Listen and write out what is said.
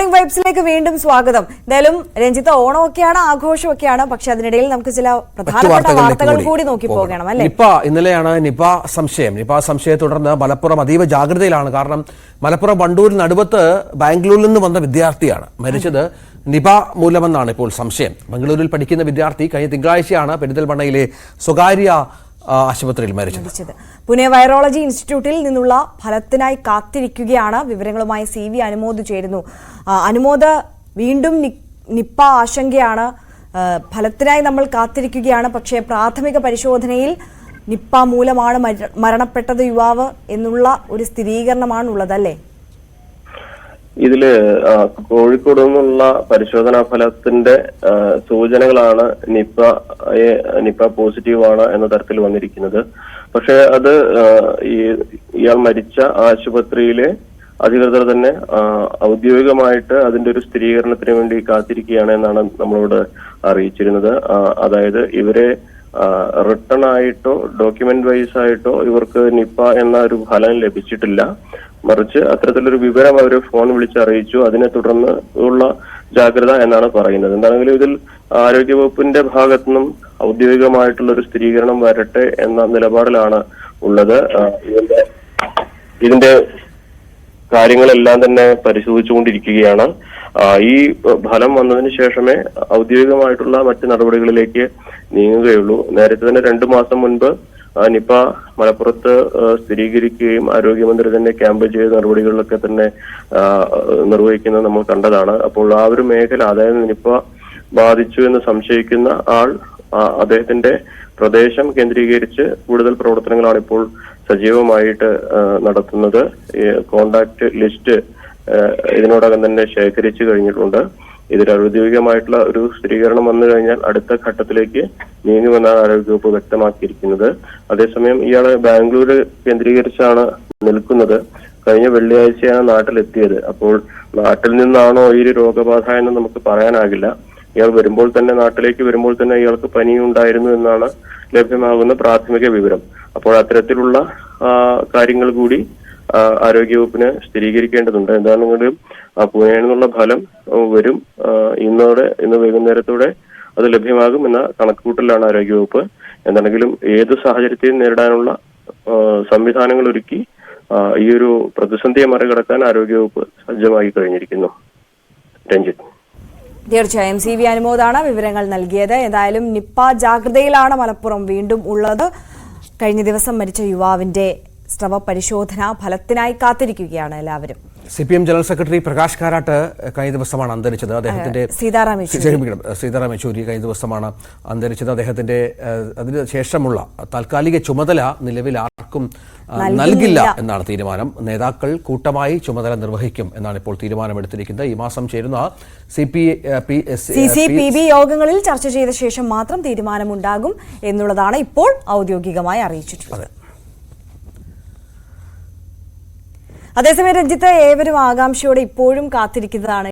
Morning വൈബ്സിലേക്ക് വീണ്ടും സ്വാഗതം. എന്തായാലും രഞ്ജിത്ത് ഓണമൊക്കെയാണ് ആഘോഷമൊക്കെയാണ് പക്ഷെ അതിനിടയിൽ നമുക്ക് ചില പ്രധാനപ്പെട്ട വാർത്തകൾ കൂടി നോക്കി പോകണം. അല്ലെ? നിപ ഇന്നലെയാണ് നിപ സംശയം. നിപ സംശയത്തെ തുടർന്ന് മലപ്പുറം അതീവ ജാഗ്രതയിലാണ്. കാരണം മലപ്പുറം വണ്ടൂരിൽ നടുവത്ത് ബാംഗ്ലൂരിൽ നിന്ന് വന്ന വിദ്യാർത്ഥിയാണ്. മരിച്ചത് നിപ മൂലമെന്നാണ് ഇപ്പോൾ സംശയം. ബംഗളൂരിൽ പഠിക്കുന്ന വിദ്യാർത്ഥി കഴിഞ്ഞ തിങ്കളാഴ്ചയാണ് പെരിന്തൽമണ്ണയിലെ സ്വകാര്യ ആശുപത്രിയിൽ മരിച്ചത്. പുനെ വൈറോളജി ഇൻസ്റ്റിറ്റ്യൂട്ടിൽ നിന്നുള്ള ഫലത്തിനായി കാത്തിരിക്കുകയാണ്. വിവരങ്ങളുമായി സി വി അനുമോദ് അനുമോദ വീണ്ടും നിപ്പ ആശങ്കയാണ്. ഫലത്തിനായി നമ്മൾ കാത്തിരിക്കുകയാണ്. പക്ഷേ പ്രാഥമിക പരിശോധനയിൽ നിപ്പ മൂലമാണ് മര- മരണപ്പെട്ടത് യുവാവ് എന്നുള്ള ഒരു സ്ഥിരീകരണമാണുള്ളത് ഉള്ളതല്ലേ ഇതിൽ കോഴിക്കോട് നിന്നുള്ള പരിശോധനാ ഫലത്തിന്റെ സൂചനകളാണ് നിപ്പ നിപ്പ പോസിറ്റീവ് ആണ് എന്ന തരത്തിൽ വന്നിരിക്കുന്നത്. പക്ഷെ അത് ഇയാൾ മരിച്ച ആശുപത്രിയിലെ അധികൃതർ തന്നെ ഔദ്യോഗികമായിട്ട് അതിന്റെ ഒരു സ്ഥിരീകരണത്തിന് വേണ്ടി കാത്തിരിക്കുകയാണ് എന്നാണ് നമ്മളോട് അറിയിച്ചിരുന്നത്. അതായത് ഇവരെ റിട്ടേൺ ആയിട്ടോ ഡോക്യുമെന്റ് വൈസ് ആയിട്ടോ ഇവർക്ക് നിപ്പ എന്ന ഒരു ഫലം ലഭിച്ചിട്ടില്ല. മറിച്ച് അത്തരത്തിലൊരു വിവരം അവർ ഫോൺ വിളിച്ച് അറിയിച്ചു. അതിനെ തുടർന്ന് ഉള്ള ജാഗ്രത എന്നാണ് പറയുന്നത്. എന്താണെങ്കിലും ഇതിൽ ആരോഗ്യവകുപ്പിന്റെ ഭാഗത്തു നിന്നും ഔദ്യോഗികമായിട്ടുള്ള ഒരു സ്ഥിരീകരണം വരട്ടെ എന്ന നിലപാടിലാണ് ഉള്ളത്. ഇതിന്റെ ഇതിന്റെ കാര്യങ്ങളെല്ലാം തന്നെ പരിശോധിച്ചുകൊണ്ടിരിക്കുകയാണ്. ഈ ഫലം വന്നതിന് ശേഷമേ ഔദ്യോഗികമായിട്ടുള്ള മറ്റ് നടപടികളിലേക്ക് നീങ്ങുകയുള്ളൂ. നേരത്തെ തന്നെ രണ്ടു മാസം മുൻപ് നിപ മലപ്പുറത്ത് സ്ഥിരീകരിക്കുകയും ആരോഗ്യമന്ത്രി തന്നെ ക്യാമ്പ് ചെയ്ത നടപടികളിലൊക്കെ തന്നെ നിർവഹിക്കുന്നത് നമ്മൾ കണ്ടതാണ്. അപ്പോൾ ആ ഒരു മേഖല അതായത് നിപ ബാധിച്ചു എന്ന് സംശയിക്കുന്ന ആൾ അദ്ദേഹത്തിന്റെ പ്രദേശം കേന്ദ്രീകരിച്ച് കൂടുതൽ പ്രവർത്തനങ്ങളാണ് ഇപ്പോൾ സജീവമായിട്ട് നടത്തുന്നത്. കോണ്ടാക്ട് ലിസ്റ്റ് ഇതിനോടകം തന്നെ ശേഖരിച്ചു കഴിഞ്ഞിട്ടുണ്ട്. ഇതിൽ ഔദ്യോഗികമായിട്ടുള്ള ഒരു സ്ഥിരീകരണം വന്നു കഴിഞ്ഞാൽ അടുത്ത ഘട്ടത്തിലേക്ക് നീങ്ങുമെന്നാണ് ആരോഗ്യവകുപ്പ് വ്യക്തമാക്കിയിരിക്കുന്നത്. അതേസമയം ഇയാൾ ബാംഗ്ലൂര് കേന്ദ്രീകരിച്ചാണ് നിൽക്കുന്നത്. കഴിഞ്ഞ വെള്ളിയാഴ്ചയാണ് നാട്ടിലെത്തിയത്. അപ്പോൾ നാട്ടിൽ നിന്നാണോ ഈ ഒരു രോഗബാധ എന്ന് നമുക്ക് പറയാനാകില്ല. ഇയാൾ വരുമ്പോൾ തന്നെ നാട്ടിലേക്ക് വരുമ്പോൾ തന്നെ ഇയാൾക്ക് പനിയുണ്ടായിരുന്നു എന്നാണ് ലഭ്യമാകുന്ന പ്രാഥമിക വിവരം. അപ്പോൾ അത്തരത്തിലുള്ള കാര്യങ്ങൾ കൂടി ആരോഗ്യവകുപ്പിന് സ്ഥിരീകരിക്കേണ്ടതുണ്ട്. എന്താണെങ്കിലും പൂനെയിൽ നിന്നുള്ള ഫലം വരും. ഇന്നോടെ ഇന്ന് വൈകുന്നേരത്തോടെ അത് ലഭ്യമാകും എന്ന കണക്കുകൂട്ടലാണ് ആരോഗ്യവകുപ്പ്. എന്താണെങ്കിലും ഏത് സാഹചര്യത്തെയും നേരിടാനുള്ള സംവിധാനങ്ങൾ ഒരുക്കി ഈ ഒരു പ്രതിസന്ധിയെ മറികടക്കാൻ ആരോഗ്യവകുപ്പ് സജ്ജമായി കഴിഞ്ഞിരിക്കുന്നു. രഞ്ജിത്ത്. തീർച്ചയായും. സി വി അനുമോദാണ് വിവരങ്ങൾ നൽകിയത്. ഏതായാലും നിപ്പ ജാഗ്രതയിലാണ് മലപ്പുറം വീണ്ടും ഉള്ളത്. കഴിഞ്ഞ ദിവസം മരിച്ച യുവാവിന്റെ സ്രവ പരിശോധന ഫലത്തിനായി കാത്തിരിക്കുകയാണ് എല്ലാവരും. C P M general secretary Prakash Karat കഴിഞ്ഞ ദിവസമാണ് അന്തരിച്ചത്. അദ്ദേഹത്തിന്റെ സീതാറാം സീതാറാം യെച്ചൂരി കഴിഞ്ഞ ദിവസമാണ് അന്തരിച്ചത്. അദ്ദേഹത്തിന്റെ അതിനുശേഷമുള്ള അതിന് ശേഷമുള്ള താൽക്കാലിക ചുമതല നിലവിൽ ആർക്കും. നൽകില്ല എന്നാണ് തീരുമാനം. നേതാക്കൾ കൂട്ടമായി ചുമതല നിർവഹിക്കും എന്നാണ് ഇപ്പോൾ തീരുമാനമെടുത്തിരിക്കുന്നത്. ഈ മാസം ചേരുന്ന സി പി പി യോഗങ്ങളിൽ ചർച്ച ചെയ്ത ശേഷം മാത്രം തീരുമാനമുണ്ടാകും എന്നുള്ളതാണ് ഇപ്പോൾ ഔദ്യോഗികമായി അറിയിച്ചിട്ടുള്ളത്. അതേസമയം രഞ്ജിത്ത് ഏവരും ആകാംക്ഷയോടെ ഇപ്പോഴും കാത്തിരിക്കുന്നതാണ്